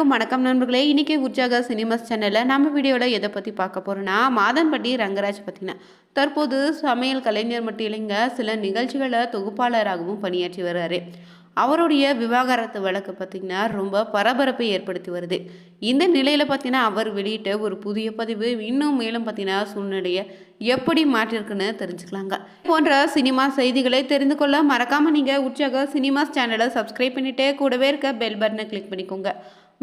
அனைவருக்கும் வணக்கம் நண்பர்களே. இன்றைக்கி உற்சாக சினிமாஸ் சேனலில் நம்ம வீடியோவில் எதை பற்றி பார்க்க போகிறோன்னா மாதன்பட்டி ரங்கராஜ் பற்றினா தற்போது சமையல் கலைஞர் மட்டும் இல்லைங்க சில நிகழ்ச்சிகளை தொகுப்பாளராகவும் பணியாற்றி வர்றாரு. அவருடைய விவாகரத்து வழக்கு பார்த்திங்கன்னா ரொம்ப பரபரப்பை ஏற்படுத்தி வருது. இந்த நிலையில் பார்த்தீங்கன்னா அவர் வெளியிட்ட ஒரு புதிய பதிவு இன்னும் மேலும் பார்த்தீங்கன்னா சூழ்நிலையை எப்படி மாற்றிருக்குன்னு தெரிஞ்சுக்கலாங்க. போன்ற சினிமா செய்திகளை தெரிந்து கொள்ள மறக்காமல் நீங்கள் உற்சாக சினிமாஸ் சேனலை சப்ஸ்கிரைப் பண்ணிவிட்டு கூடவே இருக்க பெல் பட்டனை கிளிக் பண்ணிக்கோங்க.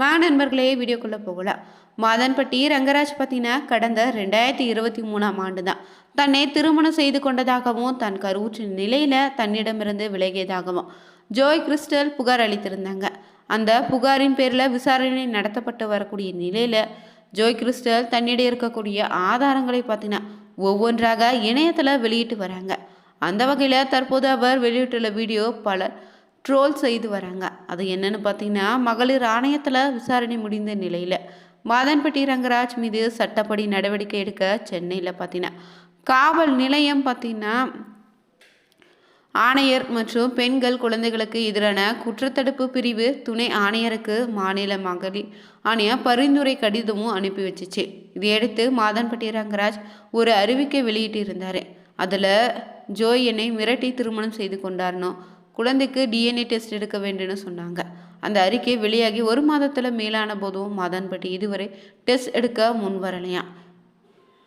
வா நண்பர்களே வீடியோக்குள்ளே போகலாம். மாதன்பட்டி ரங்கராஜ் பார்த்தீங்கன்னா கடந்த ரெண்டாயிரத்தி இருபத்தி மூணாம் ஆண்டு தான் தன்னை திருமணம் செய்து கொண்டதாகவும் தன் கருவுற்ற நிலையில் தன்னிடமிருந்து விலகியதாகவும் ஜோய் கிறிஸ்டல் புகார் அளித்திருந்தாங்க. அந்த புகாரின் பேரில் விசாரணை நடத்தப்பட்டு வரக்கூடிய நிலையில் ஜோய் கிறிஸ்டல் தன்னிடையே இருக்கக்கூடிய ஆதாரங்களை பார்த்தீங்கன்னா ஒவ்வொன்றாக இணையத்தில் வெளியிட்டு வராங்க. அந்த வகையில் தற்போது அவர் வெளியிட்டுள்ள வீடியோ பலர் ட்ரோல் செய்து வராங்க. அது என்னன்னு பார்த்தீங்கன்னா மகளிர் ஆணையத்தில் விசாரணை முடிந்த நிலையில் மாதன்பட்டி ரங்கராஜ் மீது சட்டப்படி நடவடிக்கை எடுக்க சென்னையில் பார்த்தீங்கன்னா காவல் நிலையம் பார்த்தீங்கன்னா ஆணையர் மற்றும் பெண்கள் குழந்தைகளுக்கு எதிரான குற்றத்தடுப்பு பிரிவு துணை ஆணையருக்கு மாநில மகளிர் ஆணையம் பரிந்துரை கடிதமும் அனுப்பி வச்சுச்சு. இதையடுத்து மாதன்பட்டி ரங்கராஜ் ஒரு அறிவிக்கை வெளியிட்டிருந்தார். அதில் ஜோய் என்னை மிரட்டி திருமணம் செய்து கொண்டார்னோ குழந்தைக்கு டிஎன்ஏ டெஸ்ட் எடுக்க வேண்டும்னு சொன்னாங்க. அந்த அறிக்கை வெளியாகி ஒரு மாதத்தில் மேலான போதும் மாதன்பட்டி இதுவரை டெஸ்ட் எடுக்க முன் வரலையாம்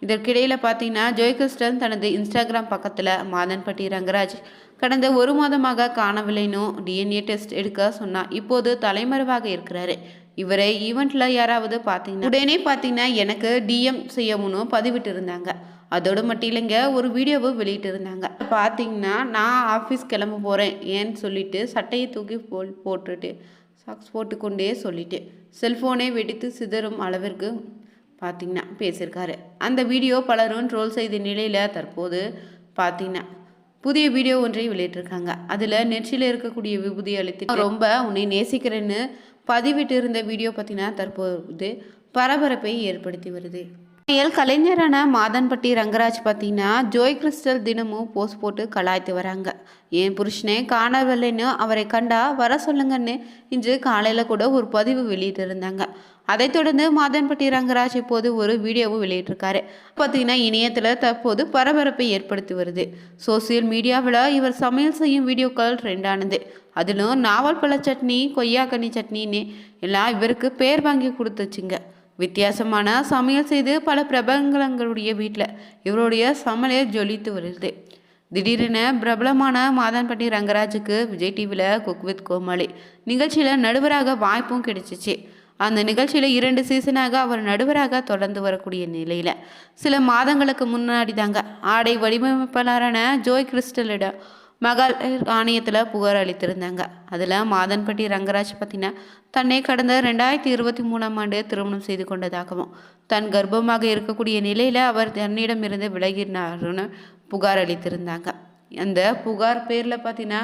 இதற்கிடையில் பார்த்தீங்கன்னா ஜோய் தனது இன்ஸ்டாகிராம் பக்கத்தில் மாதன்பட்டி ரங்கராஜ் கடந்த ஒரு மாதமாக காணவில்லைன்னு டிஎன்ஏ டெஸ்ட் எடுக்க சொன்னான் இப்போது தலைமறைவாக இருக்கிறாரு. இவரை ஈவெண்ட்டில் யாராவது பார்த்தீங்கன்னா உடனே பார்த்தீங்கன்னா எனக்கு டிஎம் செய்யணும்னு பதிவிட்டு இருந்தாங்க அதோடு மட்டும் இல்லைங்க ஒரு வீடியோவை வெளியிட்டு இருந்தாங்க பார்த்தீங்கன்னா நான் ஆஃபீஸ் கிளம்ப போகிறேன் ஏன்னு சொல்லிட்டு சட்டையை தூக்கி போ போட்டுட்டு சாக்ஸ் போட்டுக்கொண்டே சொல்லிட்டு செல்ஃபோனே வெடித்து சிதறும் அளவிற்கு பார்த்திங்கன்னா பேசியிருக்காரு. அந்த வீடியோ பலரும் ட்ரோல் செய்த நிலையில் தற்போது பார்த்திங்கன்னா புதிய வீடியோ ஒன்றை வெளியிட்டிருக்காங்க. அதில் நெற்றியில் இருக்கக்கூடிய விபூதி அளித்து ரொம்ப உன்னை நேசிக்கிறேன்னு பதிவிட்டு இருந்த வீடியோ பார்த்தீங்கன்னா தற்போது பரபரப்பை ஏற்படுத்தி வருது. இயல் கலைஞரான மாதன்பட்டி ரங்கராஜ் பார்த்தீங்கன்னா ஜோய் கிறிஸ்டல் தினமும் போஸ்ட் போட்டு கலாய்த்து வராங்க. என் புருஷனே காணவில்லைன்னு அவரை கண்டா வர சொல்லுங்கன்னு இன்று காலையில் கூட ஒரு பதிவு வெளியிட்டிருந்தாங்க. அதைத் தொடர்ந்து மாதன்பட்டி ரங்கராஜ் இப்போது ஒரு வீடியோவும் வெளியிட்டிருக்காரு. பார்த்தீங்கன்னா இணையத்தில் தற்போது பரபரப்பை ஏற்படுத்தி வருது. சோசியல் மீடியாவில் இவர் சமையல் செய்யும் வீடியோக்கள் ட்ரெண்டானது அதிலும் நாவல் பழ சட்னி கொய்யாக்கனி சட்னின்னு எல்லாம் இவருக்கு பேர் வாங்கி கொடுத்துச்சுங்க. வித்தியாசமான சமையல் செய்து பல பிரபலங்களுடைய வீட்டில் இவருடைய சமையல் ஜொலித்து வருது. திடீரென பிரபலமான மாதன்பட்டி ரங்கராஜுக்கு விஜய் டிவியில் குக் வித் கோமாளி நிகழ்ச்சியில் நடுவராக வாய்ப்பும் கிடைச்சிச்சு. அந்த நிகழ்ச்சியில் இரண்டு சீசனாக அவர் நடுவராக தொடர்ந்து வரக்கூடிய நிலையில் சில மாதங்களுக்கு முன்னாடி தாங்க ஆடை வடிவமைப்பாளரான ஜோய் கிறிஸ்டலிடம் மகளிர் ஆணையத்தில் புகார் அளித்திருந்தாங்க. அதில் மாதன்பட்டி ரங்கராஜ் பற்றின தன்னை கடந்த ரெண்டாயிரத்தி இருபத்தி மூணாம் ஆண்டு திருமணம் செய்து கொண்டதாகவும் தன் கர்ப்பமாக இருக்கக்கூடிய நிலையில் அவர் தன்னிடமிருந்து விலகினார்னு புகார் அளித்திருந்தாங்க. அந்த புகார் பேரில் பார்த்தீங்கன்னா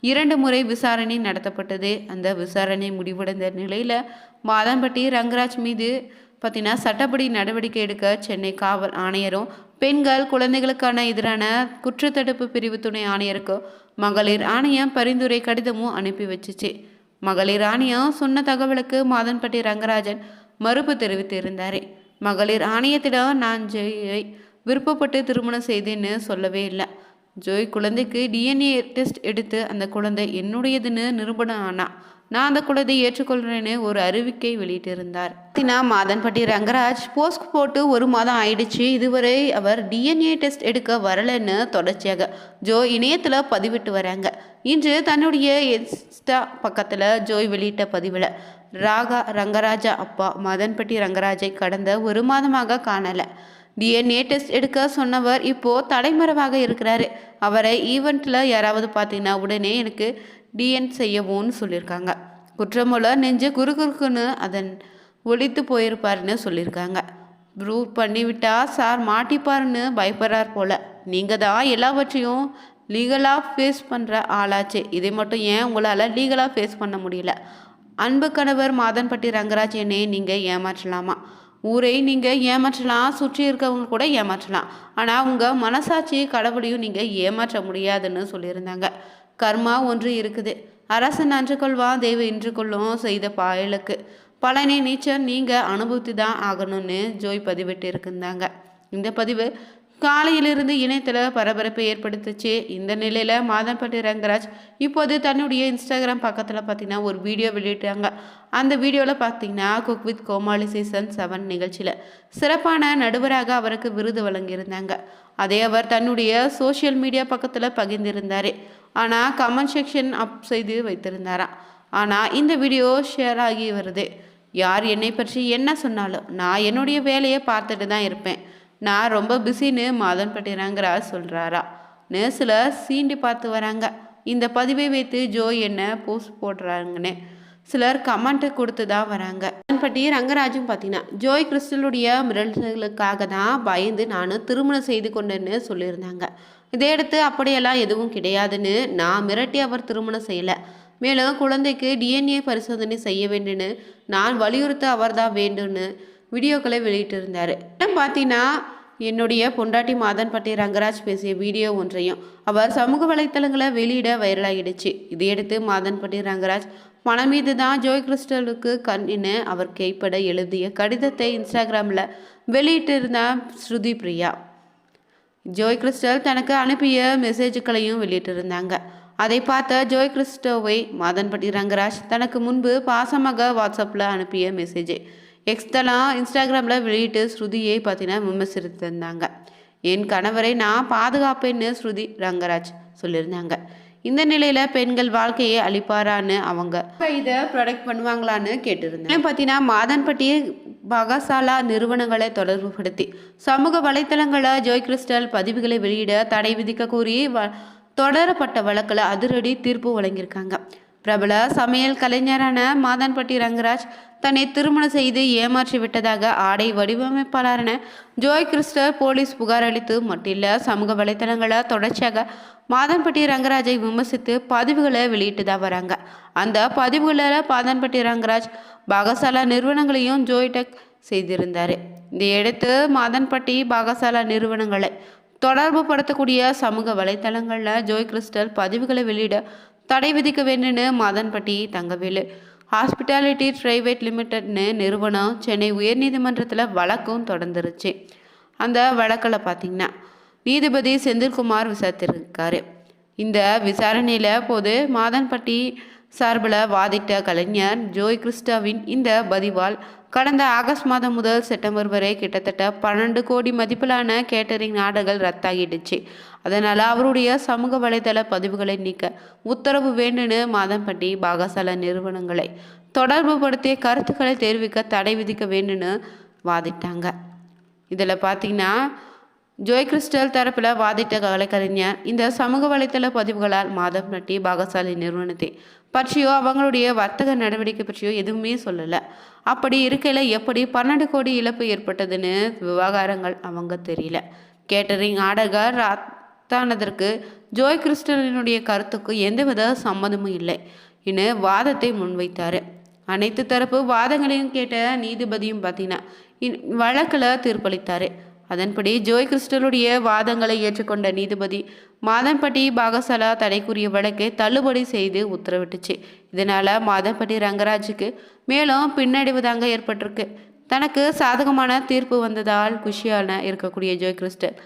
இரண்டு முறை விசாரணை நடத்தப்பட்டது. அந்த விசாரணை முடிவடைந்த நிலையில் மாதம்பட்டி ரங்கராஜ் மீது பார்த்தீங்கன்னா சட்டப்படி நடவடிக்கை எடுக்க சென்னை காவல் ஆணையரும் பெண்கள் குழந்தைகளுக்கான எதிரான குற்றத்தடுப்பு பிரிவு துணை ஆணையருக்கு மகளிர் ஆணையம் பரிந்துரை கடிதமும் அனுப்பி வச்சுச்சு. மகளிர் ஆணையம் சொன்ன தகவலுக்கு மாதன்பட்டி ரங்கராஜன் மறுப்பு தெரிவித்திருந்தார். மகளிர் ஆணையத்திடம் நான் ஜெயை விருப்பப்பட்டு திருமணம் செய்தேன்னு சொல்லவே இல்லை. ஜோய் குழந்தைக்கு டிஎன்ஏ டெஸ்ட் எடுத்து அந்த குழந்தை என்னுடையதுன்னு நிரூபணம் ஆனா நான் அந்த குலத்தை ஏற்றுக்கொள்கிறேன்னு ஒரு அறிவிக்கை வெளியிட்டிருந்தார். தினா மாதன்பட்டி ரங்கராஜ் போஸ்ட் போட்டு ஒரு மாதம் ஆயிடுச்சு. இதுவரை அவர் டிஎன்ஏ டெஸ்ட் எடுக்க வரலன்னு தொடர்ச்சியாக ஜோ இணையத்தில் பதிவிட்டு வராங்க. இன்று தன்னுடைய இன்ஸ்டா பக்கத்தில் ஜோய் வெளியிட்ட பதிவில் ராகா ரங்கராஜா அப்பா மதன்பட்டி ரங்கராஜை கடந்த ஒரு மாதமாக காணலை. டிஎன்ஏ டெஸ்ட் எடுக்க சொன்னவர் இப்போது தலைமறைவாக இருக்கிறாரு. அவரை ஈவெண்ட்டில் யாராவது பார்த்தீங்கன்னா உடனே எனக்கு டிஎன் செய்யவும்னு சொல்லியிருக்காங்க. குற்றமுள்ள நெஞ்சு குறுகுறுக்குன்னு அதன் ஒழித்து போயிருப்பாருன்னு சொல்லியிருக்காங்க. ப்ரூவ் பண்ணிவிட்டா சார் மாட்டிப்பாருன்னு பயப்படுறார் போல். நீங்கள் தான் எல்லாவற்றையும் லீகலாக ஃபேஸ் பண்ணுற ஆளாச்சு. இதை மட்டும் ஏன் உங்களால் லீகலாக ஃபேஸ் பண்ண முடியல? அன்பு கணவர் மாதன்பட்டி ரங்கராஜ் என்னையே நீங்கள் ஏமாற்றலாமா? ஊரை நீங்கள் ஏமாற்றலாம் சுற்றி இருக்கவங்க கூட ஏமாற்றலாம். ஆனால் உங்கள் மனசாட்சி கடவுளையும் நீங்கள் ஏமாற்ற முடியாதுன்னு சொல்லியிருந்தாங்க. கர்மா ஒன்று இருக்குது. அரசன் அன்று கொள்வான் தெய்வம் இன்று கொள்ளும் செய்த பாயலுக்கு. பழனி நீச்சல் நீங்கள் அனுபவித்து தான் ஆகணும்னு ஜோய் பதிவிட்டு இருக்குந்தாங்க இந்த பதிவு காலையிலிருந்து இணையத்தில் பரபரப்பை ஏற்படுத்துச்சு. இந்த நிலையில் மாதம்பட்டி ரங்கராஜ் இப்போது தன்னுடைய இன்ஸ்டாகிராம் பக்கத்தில் பார்த்தீங்கன்னா ஒரு வீடியோ வெளியிட்டாங்க. அந்த வீடியோவில் பார்த்தீங்கன்னா cook with Komali season seven நிகழ்ச்சியில் சிறப்பான நடுவராக அவருக்கு விருது வழங்கியிருந்தாங்க. அதே அவர் தன்னுடைய சோஷியல் மீடியா பக்கத்தில் பகிர்ந்திருந்தார். ஆனால் கமெண்ட் செக்ஷன் அப் செய்து வைத்திருந்தாராம். ஆனால் இந்த வீடியோ ஷேர் ஆகி வருது. யார் என்னை பற்றி என்ன சொன்னாலும் நான் என்னுடைய வேலையை பார்த்துட்டு தான் இருப்பேன். நான் ரொம்ப பிஸின்னு மாதன் ரங்கராஜ் சொல்கிறாரா நர்ஸில் சீண்டி பார்த்து வராங்க. இந்த பதிவை வைத்து ஜோ என்ன போஸ்ட் போடுறாங்கன்னு. சிலர் கமெண்ட்டு கொடுத்து தான் வராங்க. பட்டி ரங்கராஜும் பார்த்தீங்கன்னா ஜோய் கிறிஸ்டலுடைய மிரல்களுக்காக தான் பயந்து நான் திருமணம் செய்து கொண்டேன்னு சொல்லியிருந்தாங்க. இதையடுத்து அப்படியெல்லாம் எதுவும் கிடையாதுன்னு நான் மிரட்டி அவர் திருமணம் செய்யலை. மேலும் குழந்தைக்கு டிஎன்ஏ பரிசோதனை செய்ய வேண்டும்னு நான் வலியுறுத்த அவர் தான் வேண்டும்னு வீடியோக்களை வெளியிட்டிருந்தார். பார்த்தீங்கன்னா என்னுடைய பொண்டாட்டி மாதன் பட்டி ரங்கராஜ் பேசிய வீடியோ ஒன்றையும் அவர் சமூக வலைத்தளங்களை வெளியிட வைரலாகிடுச்சு. இதையடுத்து மாதன் பட்டி ரங்கராஜ் பணம் மீது தான் ஜோய் கிறிஸ்டலுக்கு கண்ணின்னு அவர் கைப்பட எழுதிய கடிதத்தை இன்ஸ்டாகிராமில் வெளியிட்டிருந்த ஸ்ருதி பிரியா. ஜோய் கிறிஸ்டல் தனக்கு அனுப்பிய மெசேஜுகளையும் வெளியிட்டிருந்தாங்க. அதை பார்த்த ஜோய் கிறிஸ்டோவை மாதன்பட்டி ரங்கராஜ் தனக்கு முன்பு பாசமாக வாட்ஸ்அப்பில் அனுப்பிய மெசேஜை. எக்ஸ்தலாம் இன்ஸ்டாகிராமில் வெளியிட்டு ஸ்ருதியை பார்த்தீங்கன்னா விமர்சித்திருந்தாங்க என் கணவரை நான் பாதுகாப்பேன்னு ஸ்ருதி ரங்கராஜ் சொல்லியிருந்தாங்க. இந்த நிலையில் பெண்கள் வாழ்க்கையை அழிப்பாரான்னு அவங்க இதை ப்ரொடக்ட் பண்ணுவாங்களான்னு கேட்டிருந்தேன். பார்த்தீங்கன்னா மாதன்பட்டி பகசாலா நிறுவனங்களை தொடர்புபடுத்தி சமூக வலைத்தளங்களை ஜோய் கிறிஸ்டல் பதிவுகளை வெளியிட தடை விதிக்க கோரி வ தொடரப்பட்ட வழக்கில் அதிரடி தீர்ப்பு வழங்கியிருக்காங்க. பிரபல சமையல் கலைஞரான மாதன்பட்டி ரங்கராஜ் தன்னை திருமணம் செய்து ஏமாற்றி விட்டதாக ஆடை வடிவமைப்பாளரான ஜோய் கிறிஸ்டர் போலீஸ் புகார் அளித்து மட்டில்ல சமூக வலைத்தளங்களை தொடர்ச்சியாக மாதன்பட்டி ரங்கராஜை விமர்சித்து பதிவுகளை வெளியிட்டு தான் வராங்க. அந்த பதிவுகளில் மாதன்பட்டி ரங்கராஜ் பாகசாலா நிறுவனங்களையும் ஜோய்டெக் செய்திருந்தார். இதையடுத்து மாதன்பட்டி பாகசாலா நிறுவனங்களை தொடர்பு படுத்தக்கூடிய சமூக வலைத்தளங்களில் ஜோய் கிறிஸ்டல் பதிவுகளை வெளியிட தடை விதிக்க வேண்டும்னு மதன்பட்டி தங்கவேலு. ஹாஸ்பிட்டாலிட்டி பிரைவேட் லிமிடெட்னு நிறுவனம் சென்னை உயர்நீதிமன்றத்தில் வழக்கும் தொடர்ந்துருச்சு. அந்த வழக்கில் பார்த்திங்கன்னா நீதிபதி செந்தில்குமார் விசாரித்திருக்காரு. இந்த விசாரணையில் போது மாதன்பட்டி சார்பில் வாதிட்ட கலைஞர் ஜோய் கிறிஸ்டாவின் இந்த பதிவால் கடந்த ஆகஸ்ட் மாதம் முதல் செப்டம்பர் வரை கிட்டத்தட்ட பன்னெண்டு கோடி மதிப்பிலான கேட்டரிங் நாடுகள் ரத்தாகிடுச்சு. அதனால் அவருடைய சமூக வலைதள பதிவுகளை நீக்க உத்தரவு வேண்டும்னு மாதம்பட்டி பாகசால நிறுவனங்களை தொடர்பு படுத்திய கருத்துக்களை தெரிவிக்க தடை விதிக்க வேண்டும்னு வாதிட்டாங்க. இதில் பார்த்தீங்கன்னா ஜோய் கிறிஸ்டல் தரப்பில் வாதிட்ட கலைக்கறிஞர் இந்த சமூக வலைத்தள பதிவுகளால் மாதம் நட்டி பாகசாலி நிறுவனத்தை பற்றியோ அவங்களுடைய வர்த்தக நடவடிக்கை பற்றியோ எதுவுமே சொல்லலை. அப்படி இருக்கையில் எப்படி பன்னெண்டு கோடி இழப்பு ஏற்பட்டதுன்னு விவகாரங்கள் அவங்க தெரியல. கேட்டரிங் ஆடகர் ரத்தானதற்கு ஜோய் கிறிஸ்டலினுடைய கருத்துக்கு எந்தவித சம்மதமும் இல்லை என்று வாதத்தை முன்வைத்தார். அனைத்து தரப்பு வாதங்களையும் கேட்ட நீதிபதியும் பார்த்தீங்கன்னா வழக்கில் தீர்ப்பளித்தார். அதன்படி ஜோய் கிறிஸ்டலுடைய வாதங்களை ஏற்றுக்கொண்ட நீதிபதி மாதம்பட்டி பாகசாலா தடைக்குரிய வழக்கை தள்ளுபடி செய்து உத்தரவிட்டுச்சு. இதனால் மாதம்பட்டி ரங்கராஜுக்கு மேலும் பின்னடைவு தாங்க ஏற்பட்டிருக்கு. தனக்கு சாதகமான தீர்ப்பு வந்ததால் குஷியான இருக்கக்கூடிய ஜோய் கிறிஸ்டல்.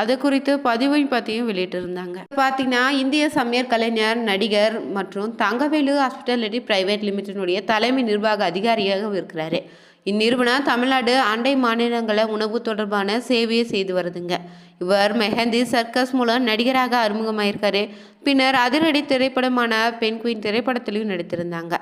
அது குறித்து பதிவையும் பற்றியும் வெளியிட்டிருந்தாங்க. பார்த்தீங்கன்னா இந்திய சமையல் கலைஞர் நடிகர் மற்றும் தங்கவேலு ஹாஸ்பிட்டாலிட்டி பிரைவேட் லிமிடெடுடைய தலைமை நிர்வாக அதிகாரியாக இருக்கிறாரு. இந்நிறுவனம் தமிழ்நாடு அண்டை மாநிலங்களை உணவு தொடர்பான சேவையை செய்து வருதுங்க. இவர் மெஹந்தி சர்க்கஸ் மூலம் நடிகராக அறிமுகமாயிருக்காரு. பின்னர் அதிரடி திரைப்படமான பெண் குயின் திரைப்படத்திலையும் நடித்திருந்தாங்க.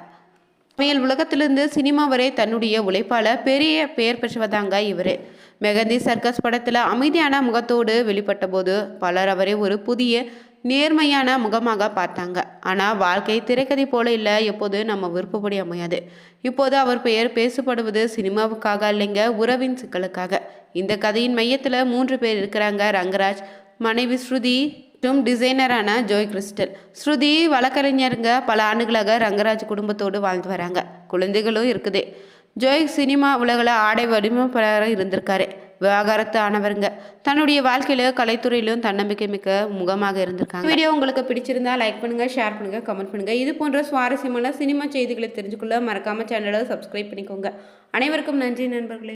சமையல் உலகத்திலிருந்து சினிமா வரை தன்னுடைய உழைப்பால் பெரிய பெயர் பெற்றவதாங்க இவர். மெகந்தி சர்க்கஸ் படத்தில் அமைதியான முகத்தோடு வெளிப்பட்ட போது பலர் அவரை ஒரு புதிய நேர்மையான முகமாக பார்த்தாங்க. ஆனால் வாழ்க்கை திரைக்கதை போல இல்லை. எப்போது நம்ம விருப்பப்படி அமையாது. இப்போது அவர் பெயர் பேசப்படுவது சினிமாவுக்காக இல்லைங்க உறவின் சிக்கலுக்காக. இந்த கதையின் மையத்தில் மூன்று பேர் இருக்கிறாங்க. ரங்கராஜ் மனைவி ஸ்ருதி மற்றும் டிசைனரான ஜோய் கிறிஸ்டல். ஸ்ருதி வழக்கறிஞருங்க. பல ஆண்டுகளாக ரங்கராஜ் குடும்பத்தோடு வாழ்ந்து வராங்க. குழந்தைகளும் இருக்குது. ஜோய் சினிமா உலகில் ஆடை வடிவமைப்பாளராக இருந்திருக்காரு. விவகாரத்தானவருங்க. தன்னுடைய வாழ்க்கையில கலைத்துறையிலும் தன்னம்பிக்கை மிக்க முகமாக இருந்திருக்காங்க. வீடியோ உங்களுக்கு பிடிச்சிருந்தா லைக் பண்ணுங்க ஷேர் பண்ணுங்க கமெண்ட் பண்ணுங்க. இது போன்ற சுவாரஸ்யமான சினிமா செய்திகளை தெரிஞ்சுக்கொள்ள மறக்காம சேனலை சப்ஸ்கிரைப் பண்ணிக்கோங்க. அனைவருக்கும் நன்றி நண்பர்களே.